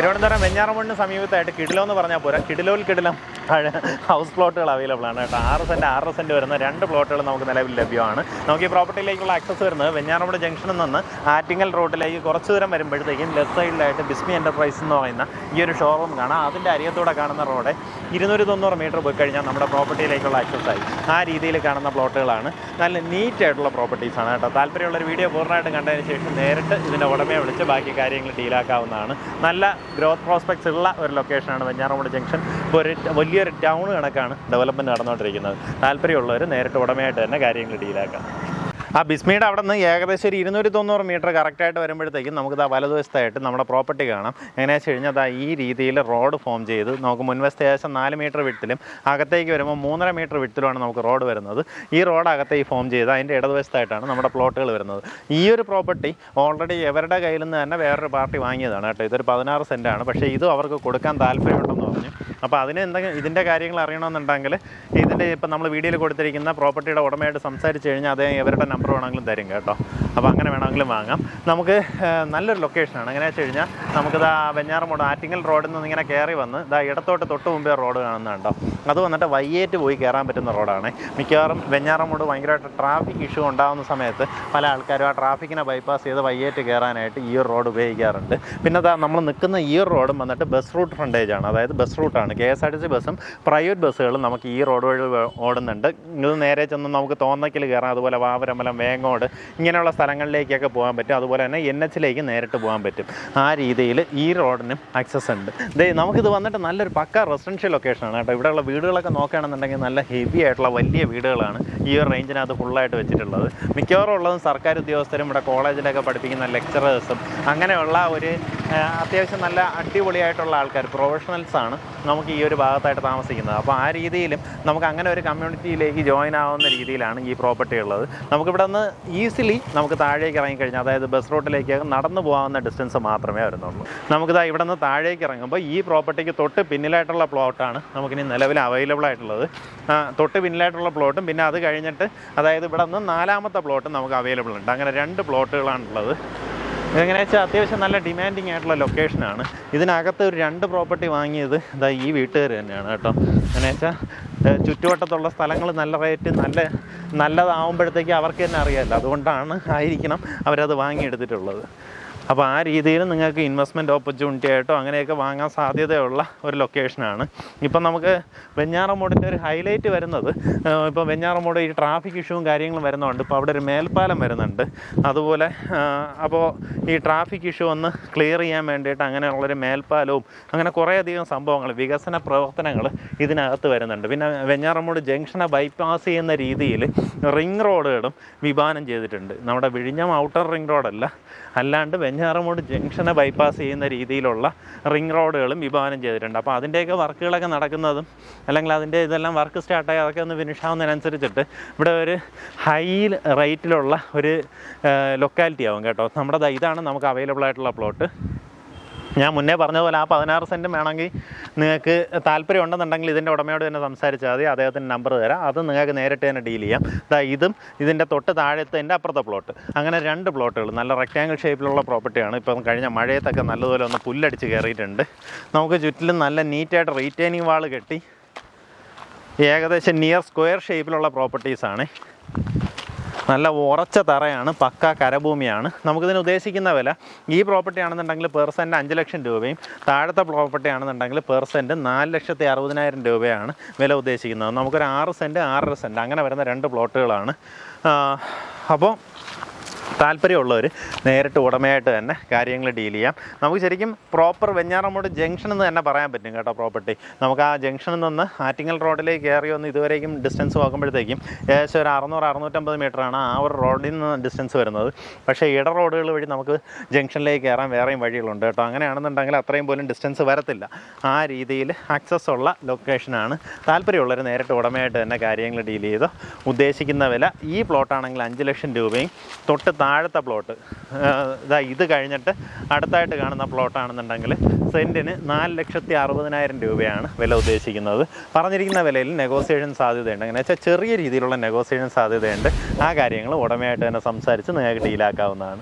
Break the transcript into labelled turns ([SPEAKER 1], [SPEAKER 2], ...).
[SPEAKER 1] തിരുവനന്തപുരം വെഞ്ഞാറമണ്ണിന് സമീപത്തായിട്ട് കിടിലോ എന്ന് പറഞ്ഞാൽ പോരാ. കിടിലോൽ കിടിലം. ഹൗസ് പ്ലോട്ടുകൾ അവൈലബിൾ ആണ് കേട്ടോ. ആറ് സെന്റ് ആറ് സെന്റ് വരുന്ന രണ്ട് പ്ലോട്ടുകൾ നമുക്ക് നിലവിൽ ലഭ്യമാണ്. നമുക്ക് ഈ പ്രോപ്പർട്ടിയിലേക്കുള്ള ആക്സസ് വരുന്നത് വെഞ്ഞാറമൂട് ജംഗ്ഷനിൽ നിന്ന് ആറ്റിങ്ങൽ റോഡിലേക്ക് കുറച്ച് ദൂരം വരുമ്പോഴത്തേക്കും ലെഫ്റ്റ് സൈഡിലായിട്ട് ബിസ്മി എന്റർപ്രൈസ് എന്ന് പറയുന്ന ഈ ഒരു ഷോറൂം കാണാം. അതിന്റെ അരിയത്തൂടെ കാണുന്ന റോഡ് ഇരുന്നൂറ്റി തൊണ്ണൂറ് മീറ്റർ പോയി കഴിഞ്ഞാൽ നമ്മുടെ പ്രോപ്പർട്ടിയിലേക്കുള്ള ആക്സസ് ആയി. ആ രീതിയിൽ കാണുന്ന പ്ലോട്ടുകളാണ് നല്ല നീറ്റ് ആയിട്ടുള്ള പ്രോപ്പർട്ടീസാണ് കേട്ടോ. താല്പര്യമുള്ളൊരു വീഡിയോ പൂർണമായിട്ട് കണ്ടതിന് ശേഷം നേരിട്ട് ഇതിന്റെ ഉടമയെ വിളിച്ച് ബാക്കി കാര്യങ്ങൾ ഡീലാക്കാവുന്നതാണ് നല്ല ഗ്രോത്ത് പ്രോസ്പെക്ട്സ് ഉള്ള ഒരു ലൊക്കേഷനാണ് വെഞ്ഞാറമൂട് ജംഗ്ഷൻ ഒരു ഒരു വലിയൊരു ടൗൺ കണക്കാണ് ഡെവലപ്മെന്റ് നടന്നുകൊണ്ടിരിക്കുന്നത്. താല്പര്യമുള്ളവർ നേരിട്ട് ഉടമയായിട്ട് തന്നെ കാര്യങ്ങൾ ഡീലാക്കാം ആ ബിസ്മിയുടെ അവിടെ നിന്ന് ഏകദേശം ഒരു ഇരുന്നൂറ്റി തൊണ്ണൂറ് മീറ്റർ കറക്റ്റായിട്ട് വരുമ്പോഴത്തേക്കും നമുക്ക് ആ വലതുവശത്തായിട്ട് നമ്മുടെ പ്രോപ്പർട്ടി കാണാം. എങ്ങനെയാണെന്ന് വെച്ച് കഴിഞ്ഞാൽ അത് ഈ രീതിയിൽ റോഡ് ഫോം ചെയ്ത് നമുക്ക് മുൻവശത്ത് ഏകദേശം നാല് മീറ്റർ വിട്ടിലും അകത്തേക്ക് വരുമ്പോൾ മൂന്നര മീറ്റർ വിട്ടിലുമാണ് നമുക്ക് റോഡ് വരുന്നത്. ഈ റോഡ് അകത്തേക്ക് ഫോം ചെയ്ത് അതിന്റെ ഇടതുവശത്തായിട്ടാണ് നമ്മുടെ പ്ലോട്ടുകൾ വരുന്നത്. ഈ ഒരു പ്രോപ്പർട്ടി ഓൾറെഡി ഇവരുടെ കയ്യിൽ നിന്ന് തന്നെ വേറൊരു പാർട്ടി വാങ്ങിയതാണ് കേട്ടോ. ഇതൊരു പതിനാറ് സെന്റാണ് പക്ഷേ ഇതും അവർക്ക് കൊടുക്കാൻ താല്പര്യമുണ്ടെന്ന് പറഞ്ഞു. അപ്പോൾ അതിന് എന്തെങ്കിലും ഇതിന്റെ കാര്യങ്ങൾ അറിയണമെന്നുണ്ടെങ്കിൽ ഇതിന്റെ ഇപ്പം നമ്മൾ വീഡിയോയിൽ കൊടുത്തിരിക്കുന്ന പ്രോപ്പർട്ടിയുടെ ഉടമയായിട്ട് സംസാരിച്ച് കഴിഞ്ഞാൽ അദ്ദേഹം ഇവരുടെ നമ്പർ വേണമെങ്കിലും തരും കേട്ടോ. അപ്പോൾ അങ്ങനെ വേണമെങ്കിലും വാങ്ങാം. നമുക്ക് നല്ലൊരു ലൊക്കേഷനാണ് അങ്ങനെ വെച്ച് കഴിഞ്ഞാൽ നമുക്കിത് ആ വെഞ്ഞാറമൂട് ആറ്റിങ്ങൽ റോഡിൽ നിന്ന് ഇങ്ങനെ കയറി വന്ന് ഇതാ ഇടത്തോട്ട് തൊട്ട് മുമ്പേ റോഡ് കാണുന്നുണ്ടോ അത് വന്നിട്ട് വയ്യേറ്റ് പോയി കയറാൻ പറ്റുന്ന റോഡാണ് മിക്കവാറും വെഞ്ഞാറമൂട് ഭയങ്കരമായിട്ട് ട്രാഫിക് ഇഷ്യൂ ഉണ്ടാകുന്ന സമയത്ത് പല ആൾക്കാരും ആ ട്രാഫിക്കിനെ ബൈപ്പാസ് ചെയ്ത് വയ്യേറ്റ് കയറാനായിട്ട് ഈ റോഡ് ഉപയോഗിക്കാറുണ്ട്. പിന്നെ നമ്മൾ നിൽക്കുന്ന ഈ റോഡും വന്നിട്ട് ബസ് റൂട്ട് ഫ്രണ്ടേജ് ആണ്. അതായത് ബസ് റൂട്ടാണ് K S R T C ബസ്സും പ്രൈവറ്റ് ബസ്സുകളും നമുക്ക് ഈ റോഡ് വഴി ഓടുന്നുണ്ട്. ഇത് നേരെ ചെന്ന് നമുക്ക് തോന്നക്കിൽ കയറാം. അതുപോലെ വാവരമ്പലം വേങ്ങോട് ഇങ്ങനെയുള്ള സ്ഥലങ്ങളിലേക്കൊക്കെ പോകാൻ പറ്റും. അതുപോലെ തന്നെ എൻ എച്ചിലേക്ക് നേരിട്ട് പോകാൻ പറ്റും. ആ രീതിയിൽ ഈ റോഡിനും ആക്സസ് ഉണ്ട്. ദേ നമുക്കിത് വന്നിട്ട് നല്ലൊരു പക്ക റെസിഡൻഷ്യൽ ലൊക്കേഷനാണ് കേട്ടോ. ഇവിടെയുള്ള വീടുകളൊക്കെ നോക്കുകയാണെന്നുണ്ടെങ്കിൽ നല്ല ഹെവി ആയിട്ടുള്ള വലിയ വീടുകളാണ് ഈ ഒരു റേഞ്ചിനകത്ത് ഫുള്ളായിട്ട് വെച്ചിട്ടുള്ളത്. മിക്കവാറും ഉള്ളതും സർക്കാർ ഉദ്യോഗസ്ഥരും ഇവിടെ കോളേജിലൊക്കെ പഠിപ്പിക്കുന്ന ലെക്ചറേഴ്സും അങ്ങനെയുള്ള ഒരു അത്യാവശ്യം നല്ല അടിപൊളിയായിട്ടുള്ള ആൾക്കാർ പ്രൊഫഷണൽസ് ആണ് നമുക്ക് ഈ ഒരു ഭാഗത്തായിട്ട് താമസിക്കുന്നത്. അപ്പോൾ ആ രീതിയിലും നമുക്ക് അങ്ങനെ ഒരു കമ്മ്യൂണിറ്റിയിലേക്ക് ജോയിൻ ആവുന്ന രീതിയിലാണ് ഈ പ്രോപ്പർട്ടി ഉള്ളത്. നമുക്കിവിടെ നിന്ന് ഈസിലി നമുക്ക് താഴേക്ക് ഇറങ്ങിക്കഴിഞ്ഞാൽ അതായത് ബസ് റൂട്ടിലേക്ക് നടന്നു പോകാവുന്ന ഡിസ്റ്റൻസ് മാത്രമേ വരുന്നുള്ളൂ. നമുക്കിതാ ഇവിടെ നിന്ന് താഴേക്ക് ഇറങ്ങുമ്പോൾ ഈ പ്രോപ്പർട്ടിക്ക് തൊട്ട് പിന്നിലായിട്ടുള്ള പ്ലോട്ടാണ് നമുക്കിനി നിലവിൽ അവൈലബിൾ ആയിട്ടുള്ളത്. തൊട്ട് പിന്നിലായിട്ടുള്ള പ്ലോട്ടും പിന്നെ അത് കഴിഞ്ഞിട്ട് അതായത് ഇവിടെ നിന്ന് നാലാമത്തെ പ്ലോട്ടും നമുക്ക് അവൈലബിൾ ഉണ്ട്. അങ്ങനെ രണ്ട് പ്ലോട്ടുകളാണുള്ളത് എങ്ങനെയാ വെച്ചാൽ അത്യാവശ്യം നല്ല ഡിമാൻഡിങ് ആയിട്ടുള്ള ലൊക്കേഷനാണ് ഇതിനകത്ത് ഒരു രണ്ട് പ്രോപ്പർട്ടി വാങ്ങിയത് ഇതാ ഈ വീട്ടുകാർ തന്നെയാണ് കേട്ടോ. എങ്ങനെ വെച്ചാൽ ചുറ്റുവട്ടത്തുള്ള സ്ഥലങ്ങൾ നല്ല റേറ്റ് നല്ല നല്ലതാവുമ്പോഴത്തേക്ക് അവർക്ക് തന്നെ അറിയാമല്ലോ അതുകൊണ്ടാണ് ആയിരിക്കണം അവരത് വാങ്ങിയെടുത്തിട്ടുള്ളത്. അപ്പോൾ ആ രീതിയിൽ നിങ്ങൾക്ക് ഇൻവെസ്റ്റ്മെന്റ് ഓപ്പർച്യൂണിറ്റി ആയിട്ടോ അങ്ങനെയൊക്കെ വാങ്ങാൻ സാധ്യതയുള്ള ഒരു ലൊക്കേഷനാണ് ഇപ്പം നമുക്ക് വെഞ്ഞാറമൂടിന്റെ ഒരു ഹൈലൈറ്റ് വരുന്നത് ഇപ്പോൾ വെഞ്ഞാറമൂട് ഈ ട്രാഫിക് ഇഷ്യൂവും കാര്യങ്ങളും വരുന്നുണ്ട്. ഇപ്പോൾ അവിടെ ഒരു മേൽപ്പാലം വരുന്നുണ്ട്. അതുപോലെ അപ്പോൾ ഈ ട്രാഫിക് ഇഷ്യൂ ഒന്ന് ക്ലിയർ ചെയ്യാൻ വേണ്ടിയിട്ട് അങ്ങനെയുള്ളൊരു മേൽപ്പാലവും അങ്ങനെ കുറേയധികം സംഭവങ്ങൾ വികസന പ്രവർത്തനങ്ങൾ ഇതിനകത്ത് വരുന്നുണ്ട്. പിന്നെ വെഞ്ഞാറമൂട് ജംഗ്ഷനെ ബൈപ്പാസ് ചെയ്യുന്ന രീതിയിൽ റിംഗ് റോഡുകളും വിഭാവനം ചെയ്തിട്ടുണ്ട്. നമ്മുടെ വിഴിഞ്ഞം ഔട്ടർ റിംഗ് റോഡല്ല. അല്ലാണ്ട് വെഞ്ഞാറമൂട് ജംഗ്ഷനെ ബൈപ്പാസ് ചെയ്യുന്ന രീതിയിലുള്ള റിംഗ് റോഡുകളും വിഭാവനം ചെയ്തിട്ടുണ്ട്. അപ്പോൾ അതിന്റെയൊക്കെ വർക്കുകളൊക്കെ നടക്കുന്നതും അല്ലെങ്കിൽ അതിന്റെ ഇതെല്ലാം വർക്ക് സ്റ്റാർട്ടായി അതൊക്കെ ഒന്ന് ഫിനിഷ് ആവുന്നതിനനുസരിച്ചിട്ട് ഇവിടെ ഒരു ഹൈ റേറ്റിലുള്ള ഒരു ലൊക്കാലിറ്റി ആവും കേട്ടോ. നമ്മുടെ ഇതാണ് നമുക്ക് അവൈലബിൾ ആയിട്ടുള്ള പ്ലോട്ട് ഞാൻ മുന്നേ പറഞ്ഞതുപോലെ ആ പതിനാറ് സെന്റും വേണമെങ്കിൽ നിങ്ങൾക്ക് താല്പര്യം ഉണ്ടെന്നുണ്ടെങ്കിൽ ഇതിന്റെ ഉടമയോട് തന്നെ സംസാരിച്ചാൽ മതി. അദ്ദേഹത്തിന്റെ നമ്പർ തരാം. അത് നിങ്ങൾക്ക് നേരിട്ട് തന്നെ ഡീൽ ചെയ്യാം. ദാ ഇതും ഇതിന്റെ തൊട്ട് താഴത്തെ എന്റെ അപ്പുറത്തെ പ്ലോട്ട് അങ്ങനെ രണ്ട് പ്ലോട്ടുകൾ നല്ല റെക്റ്റാങ്കിൾ ഷേപ്പിലുള്ള പ്രോപ്പർട്ടിയാണ് ഇപ്പം കഴിഞ്ഞ മഴയത്തൊക്കെ നല്ലതുപോലെ ഒന്ന് പുല്ലടിച്ച് കയറിയിട്ടുണ്ട്. നമുക്ക് ചുറ്റിലും നല്ല നീറ്റായിട്ട് റീറ്റെയിനിങ് വാൾ കെട്ടി ഏകദേശം നിയർ സ്ക്വയർ ഷേപ്പിലുള്ള പ്രോപ്പർട്ടീസാണ് നല്ല ഉറച്ച തറയാണ് പക്ക കരഭൂമിയാണ്. നമുക്കിതിന് ഉദ്ദേശിക്കുന്ന വില ഈ പ്രോപ്പർട്ടി ആണെന്നുണ്ടെങ്കിൽ പെർ സെന്റ് അഞ്ച് ലക്ഷം രൂപയും താഴത്തെ പ്രോപ്പർട്ടി ആണെന്നുണ്ടെങ്കിൽ പെർ സെന്റ് നാല് ലക്ഷത്തി അറുപതിനായിരം രൂപയാണ് വില ഉദ്ദേശിക്കുന്നത്. നമുക്കൊരു ആറ് സെന്റ് ആറര സെന്റ് അങ്ങനെ വരുന്ന രണ്ട് പ്ലോട്ടുകളാണ്. അപ്പോൾ താല്പര്യമുള്ളവർ നേരിട്ട് ഉടമയായിട്ട് തന്നെ കാര്യങ്ങൾ ഡീൽ ചെയ്യാം. നമുക്ക് ശരിക്കും പ്രോപ്പർ വെഞ്ഞാറമൂട് ജംഗ്ഷൻ എന്ന് തന്നെ പറയാൻ പറ്റും കേട്ടോ പ്രോപ്പർട്ടി നമുക്ക് ആ ജംഗ്ഷനിൽ നിന്ന് ആറ്റിങ്ങൽ റോഡിലേക്ക് കയറി വന്ന് ഇതുവരേക്കും ഡിസ്റ്റൻസ് നോക്കുമ്പോഴത്തേക്കും ഏകദേശം ഒരു അറുന്നൂറ് അറുന്നൂറ്റമ്പത് മീറ്ററാണ് ആ ഒരു റോഡിൽ നിന്ന് ഡിസ്റ്റൻസ് വരുന്നത്. പക്ഷേ ഇട റോഡുകൾ വഴി നമുക്ക് ജംഗ്ഷനിലേക്ക് കയറാൻ വേറെയും വഴികളുണ്ട് കേട്ടോ. അങ്ങനെയാണെന്നുണ്ടെങ്കിൽ അത്രയും പോലും ഡിസ്റ്റൻസ് വരത്തില്ല. ആ രീതിയിൽ ആക്സസ് ഉള്ള ലൊക്കേഷനാണ് താല്പര്യമുള്ളവർ നേരിട്ട് ഉടമയായിട്ട് തന്നെ കാര്യങ്ങൾ ഡീൽ ചെയ്ത് ഉദ്ദേശിക്കുന്ന വില ഈ പ്ലോട്ടാണെങ്കിൽ അഞ്ച് ലക്ഷം രൂപയും തൊട്ട് താഴത്തെ പ്ലോട്ട്. ഇതാ ഇത് കഴിഞ്ഞിട്ട് അടുത്തായിട്ട് കാണുന്ന പ്ലോട്ടാണെന്നുണ്ടെങ്കിൽ സെന്റിന് നാല് ലക്ഷത്തി അറുപതിനായിരം രൂപയാണ് വില ഉദ്ദേശിക്കുന്നത്. പറഞ്ഞിരിക്കുന്ന വിലയിൽ നെഗോസിയേഷൻ സാധ്യതയുണ്ട്. അങ്ങനെ വെച്ചാൽ ചെറിയ രീതിയിലുള്ള നെഗോസിയേഷൻ സാധ്യതയുണ്ട്. ആ കാര്യങ്ങൾ ഉടമയായിട്ട് തന്നെ സംസാരിച്ച് നിങ്ങൾക്ക് ഡീലാക്കാവുന്നതാണ്